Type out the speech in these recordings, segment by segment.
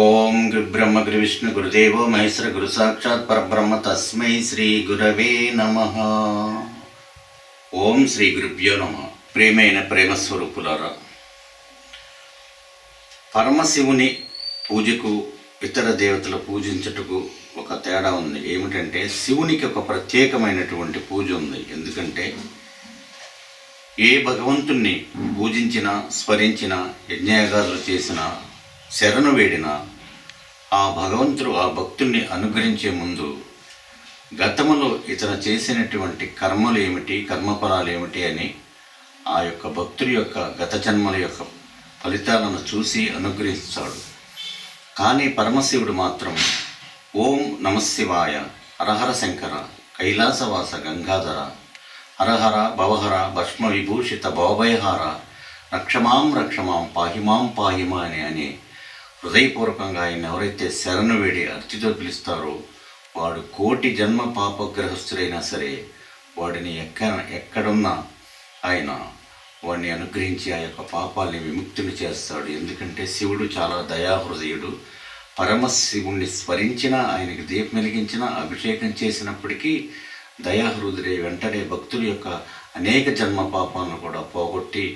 ఓం బ్రహ్మ గురు విష్ణు గురుదేవో మహేశ్వర గురు సాక్షాత్ పరబ్రహ్మ తస్మై శ్రీ గురవే నమ. ఓం శ్రీ గురుభ్యో నమ. ప్రేమైన ప్రేమ స్వరూపులారా పరమశివుని పూజకు ఇతర దేవతల పూజించుటకు ఒక తేడా ఉంది. ఏమిటంటే శివునికి ఒక ప్రత్యేకమైనటువంటి పూజ ఉంది. ఎందుకంటే ఏ భగవంతుణ్ణి పూజించినా స్మరించిన యజ్ఞయాగాదులు చేసిన శరణు వేడిన ఆ భగవంతుడు ఆ భక్తుణ్ణి అనుగ్రహించే ముందు గతములో ఇతను చేసినటువంటి కర్మలు ఏమిటి కర్మఫలాలు ఏమిటి అని ఆ యొక్క భక్తుడి యొక్క గత జన్మల యొక్క ఫలితాలను చూసి అనుగ్రహిస్తాడు. కానీ పరమశివుడు మాత్రం ఓం నమశివాయ హరహర శంకర కైలాసవాస గంగాధర హరహర భవహర భస్మ విభూషిత భవభయహార రక్షమాం రక్షమాం పాహిమాం పాహిమా అని అని హృదయపూర్వకంగా ఆయన ఎవరైతే శరణు వేడి అర్చితో పిలుస్తారో వాడు కోటి జన్మ పాపగ్రహస్థుడైనా సరే వాడిని ఎక్క ఎక్కడున్నా ఆయన వాడిని అనుగ్రహించి ఆ యొక్క పాపాలని విముక్తిని చేస్తాడు. ఎందుకంటే శివుడు చాలా దయాహృదయుడు. పరమశివుణ్ణి స్మరించిన ఆయనకి దీపం వెలిగించిన అభిషేకం చేసినప్పటికీ దయాహృదుడే వెంటనే భక్తుల యొక్క అనేక జన్మ పాపాలను కూడా పోగొట్టి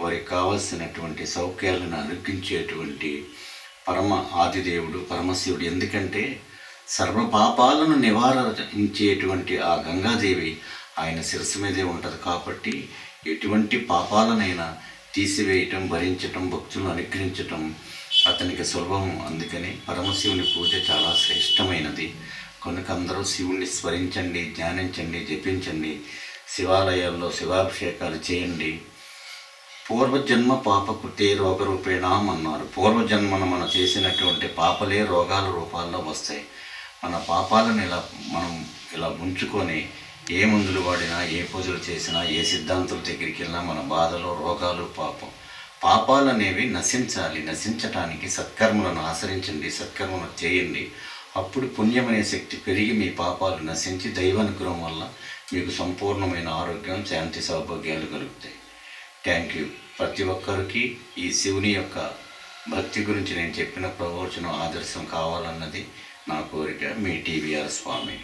వారికి కావలసినటువంటి సౌఖ్యాలను అనుగ్రహించేటువంటి పరమ ఆదిదేవుడు పరమశివుడు. ఎందుకంటే సర్వ పాపాలను నివారించేటువంటి ఆ గంగాదేవి ఆయన శిరస్సు మీదే ఉంటుంది కాబట్టి ఎటువంటి పాపాలనైనా తీసివేయటం భరించటం భక్తులను అనుగ్రహించటం అతనికి సులభం. అందుకని పరమశివుని పూజ చాలా శ్రేష్టమైనది. కనుక అందరూ శివుణ్ణి స్మరించండి ధ్యానించండి జపించండి శివాలయాల్లో శివాభిషేకాలు చేయండి. పూర్వజన్మ పాపకృతే రోగరూపేణం అన్నారు. పూర్వజన్మను మనం చేసినటువంటి పాపలే రోగాల రూపాల్లో వస్తాయి. మన పాపాలను ఇలా మనం ఇలా ఉంచుకొని ఏ మందులు వాడినా ఏ పూజలు చేసినా ఏ సిద్ధాంతుల దగ్గరికి వెళ్ళినా మన బాధలు రోగాలు పాపం. పాపాలు అనేవి నశించాలి. నశించటానికి సత్కర్మలను ఆచరించండి సత్కర్మను చేయండి. అప్పుడు పుణ్యమనే శక్తి పెరిగి మీ పాపాలు నశించి దైవానుగ్రహం వల్ల మీకు సంపూర్ణమైన ఆరోగ్యం శాంతి సౌభాగ్యాలు కలుగుతాయి. థ్యాంక్ యూ ప్రతి ఒక్కరికి ఈ శివుని యొక్క భక్తి గురించి నేను చెప్పిన ప్రవచనం ఆదర్శం కావాలన్నది నా కోరిక మీ టీవీఆర్ స్వామి.